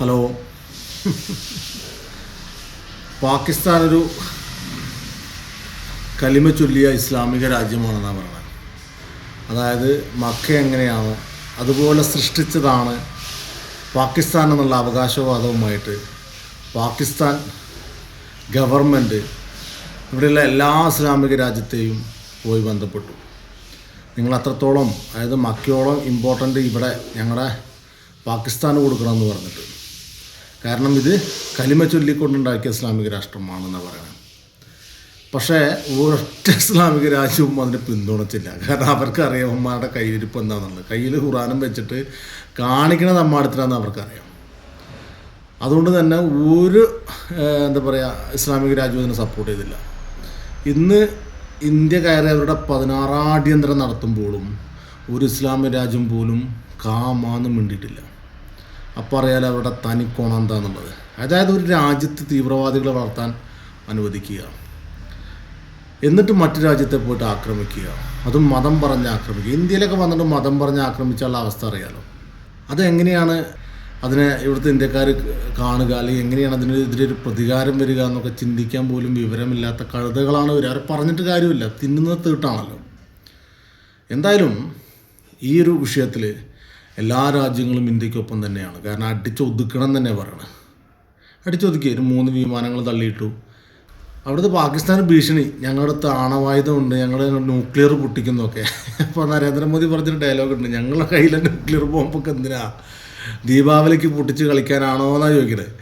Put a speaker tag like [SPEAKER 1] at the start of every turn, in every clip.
[SPEAKER 1] Hello. Pakistan ഒരു കലിമ ചൊല്ലിയ ഇസ്ലാമിക രാജ്യമാണെന്നാണ് പറയുന്നത് അതായത് മക്ക എങ്ങനെയാണ് അതുപോലെ സൃഷ്ടിച്ചതാണ് പാകിസ്ഥാൻ എന്നുള്ള അവകാശവാദവുമായിട്ട് പാകിസ്ഥാൻ ഗവൺമെന്റ് ഇവിടെയുള്ള എല്ലാ ഇസ്ലാമിക രാജ്യത്തെയും പോയി ബന്ധപ്പെട്ടു. നിങ്ങൾ അത്രത്തോളം അതായത് മക്കയോളം ഇമ്പോർട്ടന്റ് ഇവിടെ ഞങ്ങളുടെ പാകിസ്ഥാന് കൊടുക്കണമെന്ന് പറഞ്ഞിട്ട്. കാരണം ഇത് കലിമ ചൊല്ലിക്കൊണ്ടുണ്ടാക്കിയ ഇസ്ലാമിക രാഷ്ട്രമാണെന്ന് പറയുന്നത് പക്ഷേ ഒരൊറ്റ ഇസ്ലാമിക രാജ്യവും അതിനെ പിന്തുണച്ചില്ല. കാരണം അവർക്കറിയാം ഉമ്മാരുടെ കയ്യിരിപ്പ് എന്താണെന്നുള്ളത് കയ്യിൽ ഖുറാനും വെച്ചിട്ട് കാണിക്കണത് അമ്മാടത്തിലാന്ന് അവർക്കറിയാം. അതുകൊണ്ട് തന്നെ ഒരു എന്താ പറയുക ഇസ്ലാമിക രാജ്യവും ഇതിനെ സപ്പോർട്ട് ചെയ്തില്ല. ഇന്ന് ഇന്ത്യ കയറിയവരുടെ പതിനാറാടിയന്തരം നടത്തുമ്പോഴും ഒരു ഇസ്ലാമിക രാജ്യം പോലും കാമാന്ന് മിണ്ടിയിട്ടില്ല. അപ്പോൾ അറിയാലോ അവരുടെ തനിക്കോണം എന്താണെന്നുള്ളത് അതായത് ഒരു രാജ്യത്ത് തീവ്രവാദികളെ വളർത്താൻ അനുവദിക്കുക. എന്നിട്ട് മറ്റു രാജ്യത്തെ പോയിട്ട് ആക്രമിക്കുക. അതും മതം പറഞ്ഞ് ആക്രമിക്കുക. ഇന്ത്യയിലൊക്കെ വന്നിട്ട് മതം പറഞ്ഞ് ആക്രമിച്ചുള്ള അവസ്ഥ അറിയാലോ. അതെങ്ങനെയാണ് അതിനെ ഇവിടുത്തെ ഇന്ത്യക്കാർ കാണുക? അല്ലെങ്കിൽ എങ്ങനെയാണ് അതിനെതിരെ ഒരു പ്രതികാരം വരിക എന്നൊക്കെ ചിന്തിക്കാൻ പോലും വിവരമില്ലാത്ത കഴുതകളാണ് വരിക അവർ പറഞ്ഞിട്ട് കാര്യമില്ല. തിന്നുന്നത് തീട്ടാണല്ലോ. എന്തായാലും ഈ ഒരു വിഷയത്തിൽ എല്ലാ രാജ്യങ്ങളും ഇന്ത്യക്കൊപ്പം തന്നെയാണ്. കാരണം അടിച്ചൊതുക്കണം തന്നെ പറയണം. അടിച്ചൊതുക്കി. ഒരു മൂന്ന് വിമാനങ്ങൾ തള്ളിയിട്ടു. അവിടുത്തെ പാകിസ്ഥാൻ ഭീഷണി. ഞങ്ങളുടെ ആണവായുധമുണ്ട് ഞങ്ങൾ ന്യൂക്ലിയർ പൊട്ടിക്കുന്നൊക്കെ അപ്പോൾ നരേന്ദ്രമോദി പറഞ്ഞൊരു ഡയലോഗ് ഉണ്ട്. ഞങ്ങളുടെ കയ്യിലെ ന്യൂക്ലിയർ ബോംബൊക്കെ എന്തിനാ? ദീപാവലിക്ക് പൊട്ടിച്ച് കളിക്കാനാണോ എന്നാണ് ചോദിക്കുന്നത്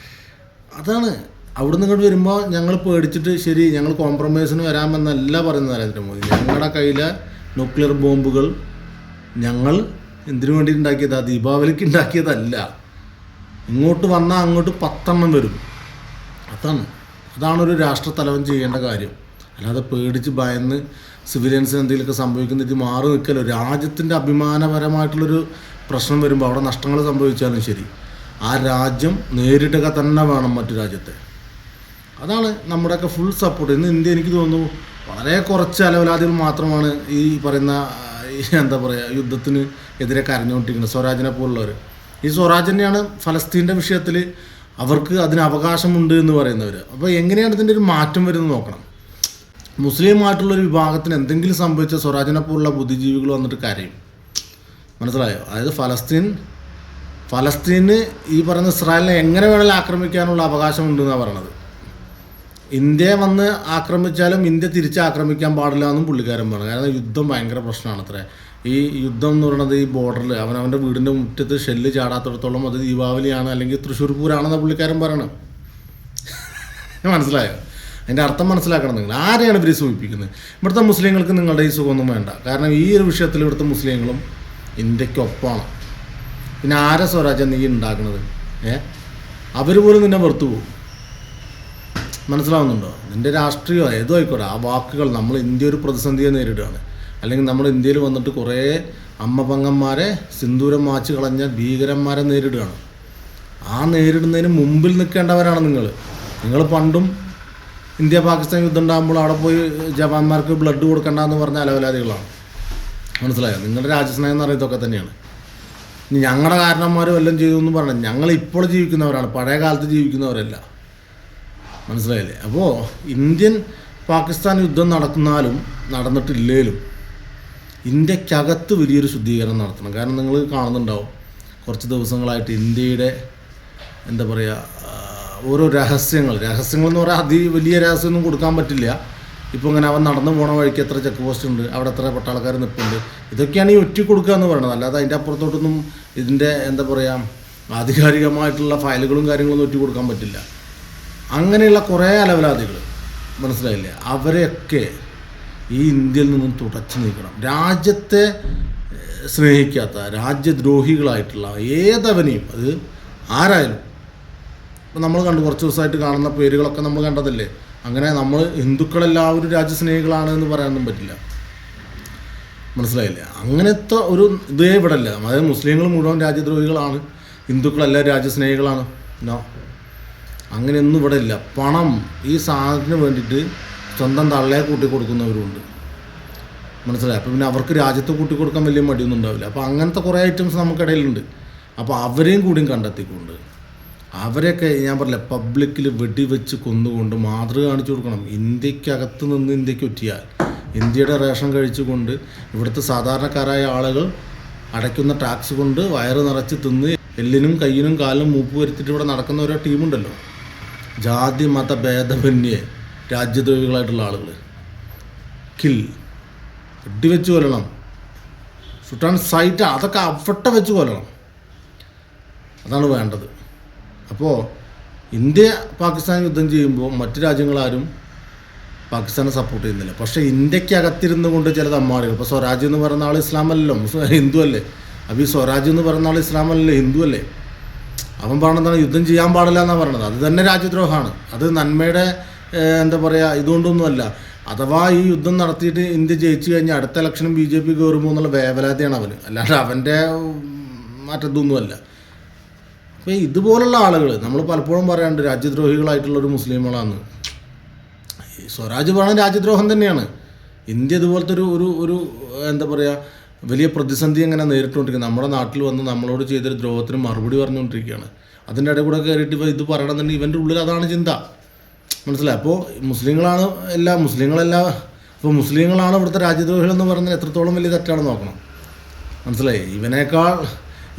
[SPEAKER 1] അതാണ്. അവിടുന്ന് ഇങ്ങോട്ട് വരുമ്പോൾ ഞങ്ങൾ പേടിച്ചിട്ട് ശരി ഞങ്ങൾ കോംപ്രമൈസിന് വരാമെന്നല്ല പറയുന്നത് നരേന്ദ്രമോദി. ഞങ്ങളുടെ കയ്യിലെ ന്യൂക്ലിയർ ബോംബുകൾ ഞങ്ങൾ എന്തിനു വേണ്ടി ഉണ്ടാക്കിയതാ? ദീപാവലിക്ക് ഉണ്ടാക്കിയതല്ല. ഇങ്ങോട്ട് വന്നാൽ അങ്ങോട്ട് പത്തെണ്ണം വരും. അതാണ്. അതാണ് ഒരു രാഷ്ട്രത്തലവൻ ചെയ്യേണ്ട കാര്യം. അല്ലാതെ പേടിച്ച് ഭയന്ന് സിവിലിയൻസിന് എന്തെങ്കിലുമൊക്കെ സംഭവിക്കുന്ന ഇത് മാറി നിൽക്കലോ രാജ്യത്തിന്റെ അഭിമാനപരമായിട്ടുള്ളൊരു പ്രശ്നം വരുമ്പോൾ അവിടെ നഷ്ടങ്ങൾ സംഭവിച്ചാലും ശരി. ആ രാജ്യം നേരിട്ടൊക്കെ തന്നെ വേണം മറ്റു രാജ്യത്തെ. അതാണ് നമ്മുടെയൊക്കെ ഫുൾ സപ്പോർട്ട് ഇന്ന് ഇന്ത്യ എനിക്ക് തോന്നുന്നു വളരെ കുറച്ച് അലവലാദികൾ മാത്രമാണ് ഈ പറയുന്ന എന്താ പറയുക യുദ്ധത്തിന് എതിരെ കരഞ്ഞുകൊണ്ടിരിക്കുന്നത് സ്വരാജിനെ പോലുള്ളവർ ഈ സ്വരാജ് തന്നെയാണ് ഫലസ്തീന്റെ വിഷയത്തിൽ അവർക്ക് അതിന് അവകാശമുണ്ട് എന്ന് പറയുന്നവർ അപ്പോൾ എങ്ങനെയാണ് ഇതിന്റെ ഒരു മാറ്റം വരുന്നത് നോക്കണം. മുസ്ലിമായിട്ടുള്ളൊരു വിഭാഗത്തിന് എന്തെങ്കിലും സംഭവിച്ച സ്വരാജിനെ പോലുള്ള ബുദ്ധിജീവികൾ വന്നിട്ട് കരയും. മനസ്സിലായോ? അതായത് ഫലസ്തീൻ ഫലസ്തീന് ഈ പറയുന്ന ഇസ്രായേലിനെ എങ്ങനെ വേണമെങ്കിലും ആക്രമിക്കാനുള്ള അവകാശമുണ്ടെന്നാണ് പറയണത്. ഇന്ത്യ വന്ന് ആക്രമിച്ചാലും ഇന്ത്യ തിരിച്ച് ആക്രമിക്കാൻ പാടില്ല എന്നും പുള്ളിക്കാരൻ പറഞ്ഞു. കാരണം യുദ്ധം ഭയങ്കര പ്രശ്നമാണ് അത്രേ ഈ യുദ്ധം എന്ന് പറയുന്നത് ഈ ബോർഡറിൽ അവൻ അവനവന്റെ വീടിന്റെ മുറ്റത്ത് ഷെല്ല് ചാടാത്തിടത്തോളം അത് ദീപാവലിയാണ് അല്ലെങ്കിൽ തൃശ്ശൂർ പൂരാണെന്ന പുള്ളിക്കാരൻ പറയണം മനസ്സിലായോ? അതിന്റെ അർത്ഥം മനസ്സിലാക്കണം നിങ്ങൾ. ആരെയാണ് ഇവർ സൂചിപ്പിക്കുന്നത്? ഇവിടുത്തെ മുസ്ലിങ്ങൾക്ക് നിങ്ങളുടെ ഈ സുഖമൊന്നും വേണ്ട. കാരണം ഈ ഒരു വിഷയത്തിൽ ഇവിടുത്തെ മുസ്ലിങ്ങളും ഇന്ത്യക്കൊപ്പമാണ് പിന്നെ ആരെ സ്വരാജ്യം നീ ഉണ്ടാക്കുന്നത് ഏ? അവർ പോലും നിന്നെ വെറുത്തു പോകും. മനസ്സിലാവുന്നുണ്ടോ? നിന്റെ രാഷ്ട്രീയം ഏതോ ആയിക്കോട്ടെ ആ വാക്കുകൾ നമ്മൾ ഇന്ത്യ ഒരു പ്രതിസന്ധിയെ നേരിടുകയാണ്. അല്ലെങ്കിൽ നമ്മൾ ഇന്ത്യയിൽ വന്നിട്ട് കുറേ അമ്മ പങ്ങന്മാരെ സിന്ദൂരം മാച്ച് കളഞ്ഞ ഭീകരന്മാരെ നേരിടുകയാണ്. ആ നേരിടുന്നതിന് മുമ്പിൽ നിൽക്കേണ്ടവരാണ് നിങ്ങൾ. നിങ്ങൾ പണ്ടും ഇന്ത്യ പാകിസ്ഥാൻ യുദ്ധം ഉണ്ടാകുമ്പോൾ അവിടെ പോയി ജവാന്മാർക്ക് ബ്ലഡ് കൊടുക്കണ്ടെന്ന് പറഞ്ഞ അലവലാദികളാണ്. മനസ്സിലായോ? നിങ്ങളുടെ രാജസ്നേഹം എന്ന് പറയുന്നതൊക്കെ തന്നെയാണ്. ഞങ്ങളുടെ കാരണന്മാരും എല്ലാം ചെയ്തു എന്ന് പറഞ്ഞാൽ ഞങ്ങൾ ഇപ്പോൾ ജീവിക്കുന്നവരാണ്. പഴയ കാലത്ത് ജീവിക്കുന്നവരല്ല. മനസ്സിലായില്ലേ? അപ്പോൾ ഇന്ത്യൻ പാകിസ്ഥാൻ യുദ്ധം നടക്കുന്നാലും നടന്നിട്ടില്ലേലും ഇന്ത്യക്കകത്ത് വലിയൊരു ശുദ്ധീകരണം നടത്തണം. കാരണം നിങ്ങൾ കാണുന്നുണ്ടാവും കുറച്ച് ദിവസങ്ങളായിട്ട് ഇന്ത്യയുടെ എന്താ പറയുക ഓരോ രഹസ്യങ്ങൾ. രഹസ്യങ്ങൾ എന്ന് പറയാൻ അതി വലിയ രഹസ്യമൊന്നും കൊടുക്കാൻ പറ്റില്ല. ഇപ്പോൾ ഇങ്ങനെ അവൻ നടന്നു പോണ വഴിക്ക് എത്ര ചെക്ക് പോസ്റ്റ് ഉണ്ട് അവിടെ എത്ര പട്ടാളക്കാർ നിൽപ്പുണ്ട് ഇതൊക്കെയാണ് ഈ ഒറ്റ കൊടുക്കുക എന്ന് പറയുന്നത് അല്ലാതെ അതിന്റെ അപ്പുറത്തോട്ടൊന്നും ഇതിന്റെ എന്താ പറയുക ആധികാരികമായിട്ടുള്ള ഫയലുകളും കാര്യങ്ങളൊന്നും ഒറ്റ കൊടുക്കാൻ പറ്റില്ല. അങ്ങനെയുള്ള കുറേ അലവലാദികൾ മനസ്സിലായില്ലേ? അവരെയൊക്കെ ഈ ഇന്ത്യയിൽ നിന്നും തുടച്ചു നീക്കണം. രാജ്യത്തെ സ്നേഹിക്കാത്ത രാജ്യദ്രോഹികളായിട്ടുള്ള ഏതവനെയും അത് ആരായാലും. ഇപ്പം നമ്മൾ കണ്ടു കുറച്ച് ദിവസമായിട്ട് കാണുന്ന പേരുകളൊക്കെ നമ്മൾ കണ്ടതല്ലേ? അങ്ങനെ നമ്മൾ ഹിന്ദുക്കളെല്ലാവരും രാജ്യസ്നേഹികളാണ് എന്ന് പറയാനൊന്നും പറ്റില്ല. മനസ്സിലായില്ലേ? അങ്ങനത്തെ ഒരു ഇതേ ഇവിടെ അല്ല അതായത് മുസ്ലിങ്ങൾ മുഴുവൻ രാജ്യദ്രോഹികളാണ്. ഹിന്ദുക്കളെല്ലാം രാജ്യസ്നേഹികളാണ്. നോ. അങ്ങനെയൊന്നും ഇവിടെ ഇല്ല. പണം ഈ സാധനത്തിന് വേണ്ടിയിട്ട് സ്വന്തം തള്ളയെ കൂട്ടി കൊടുക്കുന്നവരുണ്ട് മനസ്സിലായി? അപ്പോൾ പിന്നെ അവർക്ക് രാജ്യത്ത് കൂട്ടി കൊടുക്കാൻ വലിയ മടിയൊന്നും ഉണ്ടാവില്ല. അപ്പോൾ അങ്ങനത്തെ കുറേ ഐറ്റംസ് നമുക്കിടയിലുണ്ട്. അപ്പോൾ അവരെയും കൂടിയും കണ്ടെത്തിക്കൊണ്ട് അവരെയൊക്കെ ഞാൻ പറഞ്ഞില്ല പബ്ലിക്കിൽ വെടിവെച്ച് കൊന്നുകൊണ്ട് മാതൃക കാണിച്ചു കൊടുക്കണം. ഇന്ത്യക്കകത്ത് നിന്ന് ഇന്ത്യയ്ക്ക് ഒറ്റിയാൽ ഇന്ത്യയുടെ റേഷൻ കഴിച്ചുകൊണ്ട് ഇവിടുത്തെ സാധാരണക്കാരായ ആളുകൾ അടയ്ക്കുന്ന ടാക്സ് കൊണ്ട് വയറ് നിറച്ച് തിന്ന് എല്ലിനും കയ്യിനും കാലിനും മൂപ്പ് വരുത്തിയിട്ട് ഇവിടെ നടക്കുന്ന ഓരോ ടീമുണ്ടല്ലോ. ജാതി മത ഭേദമന്യേ രാജ്യദ്രോഹികളായിട്ടുള്ള ആളുകൾ കിൽ. വെടിവെച്ച് കൊല്ലണം. ഷുട്ടാൻ സൈറ്റ് അതൊക്കെ അവട്ട വെച്ച് കൊല്ലണം. അതാണ് വേണ്ടത്. അപ്പോൾ ഇന്ത്യ പാകിസ്ഥാൻ യുദ്ധം ചെയ്യുമ്പോൾ മറ്റു രാജ്യങ്ങളാരും പാകിസ്ഥാനെ സപ്പോർട്ട് ചെയ്യുന്നില്ല. പക്ഷേ ഇന്ത്യയ്ക്ക് അകത്തിരുന്നു കൊണ്ട് ചില തമ്മാടികൾ. ഇപ്പോൾ സ്വരാജ് എന്ന് പറയുന്ന ആൾ ഇസ്ലാമല്ലോ ഹിന്ദു അല്ലേ? അപ്പോൾ ഈ സ്വരാജ് എന്ന് പറയുന്ന ആൾ ഇസ്ലാമല്ലേ ഹിന്ദു അല്ലേ? അവൻ പറഞ്ഞതാണ് യുദ്ധം ചെയ്യാൻ പാടില്ല എന്നാണ് പറഞ്ഞത്. അത് തന്നെ രാജ്യദ്രോഹമാണ്. അത് നന്മയുടെ എന്താ പറയുക ഇതുകൊണ്ടൊന്നുമല്ല. അഥവാ ഈ യുദ്ധം നടത്തിയിട്ട് ഇന്ത്യ ജയിച്ചു കഴിഞ്ഞാൽ അടുത്ത ഇലക്ഷനും ബി ജെ പി കയറുമ്പോൾ എന്നുള്ള വേവലാതിയാണ് അവന്. അല്ലാണ്ട് അവന്റെ മറ്റതൊന്നുമല്ല അപ്പോൾ ഇതുപോലുള്ള ആളുകൾ നമ്മൾ പലപ്പോഴും പറയാറുണ്ട് രാജ്യദ്രോഹികളായിട്ടുള്ളൊരു മുസ്ലിമുകളാണ് സ്വരാജ് പറയുന്നത് രാജ്യദ്രോഹം തന്നെയാണ്. ഇന്ത്യ ഇതുപോലത്തെ ഒരു ഒരു എന്താ പറയുക വലിയ പ്രതിസന്ധി എങ്ങനെ നേരിട്ടുകൊണ്ടിരിക്കുന്നത് നമ്മുടെ നാട്ടിൽ വന്ന് നമ്മളോട് ചെയ്തൊരു ദ്രോഹത്തിന് മറുപടി പറഞ്ഞുകൊണ്ടിരിക്കുകയാണ്. അതിന്റെ ഇടയിൽ കൂടെ കയറിയിട്ട് ഇത് പറയണമെന്നുണ്ടെങ്കിൽ ഇവന്റെ ഉള്ളിൽ അതാണ് ചിന്ത. മനസ്സിലായി? അപ്പോൾ മുസ്ലിങ്ങളാണ് എല്ലാ മുസ്ലിങ്ങളെല്ലാം ഇപ്പോൾ മുസ്ലിങ്ങളാണ് ഇവിടുത്തെ രാജ്യദ്രോഹികൾ എന്ന് പറയുന്നത് എത്രത്തോളം വലിയ തെറ്റാണ് നോക്കണം. മനസ്സിലായി? ഇവനേക്കാൾ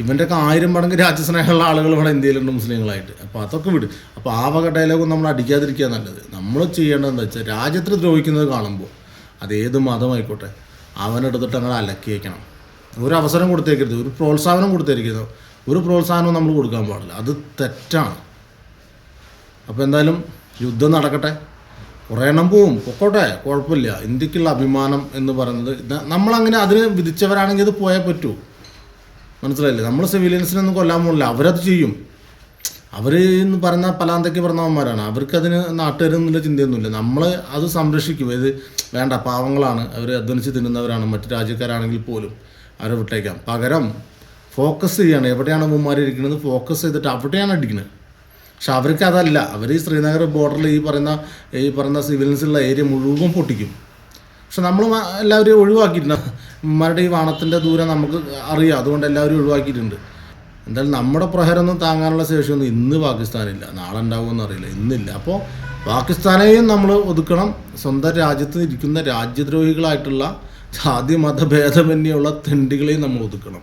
[SPEAKER 1] ഇവന്റെയൊക്കെ ആയിരം മടങ്ങ് രാജ്യസ്നേഹമുള്ള ആളുകൾ ഇവിടെ ഇന്ത്യയിലുണ്ട് മുസ്ലിങ്ങളായിട്ട്. അപ്പോൾ അതൊക്കെ വിട്. അപ്പോൾ ആ വക ഡയലോഗും നമ്മൾ അടിക്കാതിരിക്കുക നല്ലത്. നമ്മൾ ചെയ്യേണ്ടതെന്ന് വെച്ചാൽ രാജ്യത്തിൽ ദ്രോഹിക്കുന്നത് കാണുമ്പോൾ അത് ഏത് മതമായിക്കോട്ടെ. അവനെടുത്തിട്ട് അങ്ങനെ അലക്കി വയ്ക്കണം ഒരു അവസരം കൊടുത്തേക്കരുത്. ഒരു പ്രോത്സാഹനം കൊടുത്തേക്കരുത്. ഒരു പ്രോത്സാഹനവും നമ്മൾ കൊടുക്കാൻ പാടില്ല. അത് തെറ്റാണ്. അപ്പോൾ എന്തായാലും യുദ്ധം നടക്കട്ടെ. കുറേ എണ്ണം പോവും. പൊക്കോട്ടെ. കുഴപ്പമില്ല. ഇന്ത്യക്കുള്ള അഭിമാനം എന്ന് പറയുന്നത് നമ്മളങ്ങനെ അതിന് വിധിച്ചവരാണെങ്കിൽ അത് പോയാൽ പറ്റൂ. മനസ്സിലായില്ലേ? നമ്മൾ സിവിലിയൻസിനൊന്നും കൊല്ലാൻ പോകില്ല അവരത് ചെയ്യും. അവർ എന്ന് പറയുന്ന പലാന്തയ്ക്ക് പറഞ്ഞവന്മാരാണ്. അവർക്ക് അതിന് നാട്ടുകാരെന്നുള്ള ചിന്തയൊന്നുമില്ല. നമ്മൾ അത് സംരക്ഷിക്കും. ഇത് വേണ്ട പാവങ്ങളാണ്. അവർ അധ്വനിച്ച് തിന്നുന്നവരാണ്. മറ്റു രാജ്യക്കാരാണെങ്കിൽ പോലും അവരെ വിട്ടേക്കാം. പകരം ഫോക്കസ് ചെയ്യാണ്. എവിടെയാണ് ഉമ്മമാർ ഇരിക്കുന്നത്? ഫോക്കസ് ചെയ്തിട്ട് അവിടെയാണ് അടിക്കുന്നത് പക്ഷെ അവർക്ക് അതല്ല. അവർ ഈ ശ്രീനഗർ ബോർഡറിൽ ഈ പറയുന്ന ഈ പറയുന്ന സിവിലിയൻസുള്ള ഏരിയ മുഴുവൻ പൊട്ടിക്കും. പക്ഷെ നമ്മൾ എല്ലാവരെയും ഒഴിവാക്കിയിട്ടുണ്ട്. ഉമ്മമാരുടെ ഈ വാണത്തിന്റെ ദൂരം നമുക്ക് അറിയാം. അതുകൊണ്ട് എല്ലാവരും ഒഴിവാക്കിയിട്ടുണ്ട്. എന്തായാലും നമ്മുടെ പ്രഹരമൊന്നും താങ്ങാനുള്ള ശേഷിയൊന്നും ഇന്ന് പാകിസ്ഥാനില്ല. നാളെ ഉണ്ടാവുമെന്ന് അറിയില്ല. ഇന്നില്ല. അപ്പോൾ പാകിസ്ഥാനെയും നമ്മൾ ഒതുക്കണം. സ്വന്തം രാജ്യത്ത് ഇരിക്കുന്ന രാജ്യദ്രോഹികളായിട്ടുള്ള ജാതി മതഭേദമന്യുള്ള തെണ്ടികളെയും നമ്മൾ ഒതുക്കണം.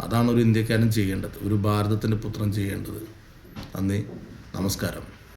[SPEAKER 1] അതാണ് ഒരു ഇന്ത്യക്കാരൻ ചെയ്യേണ്ടത്. ഒരു ഭാരതത്തിന്റെ പുത്രൻ ചെയ്യേണ്ടത്. നന്ദി. നമസ്കാരം.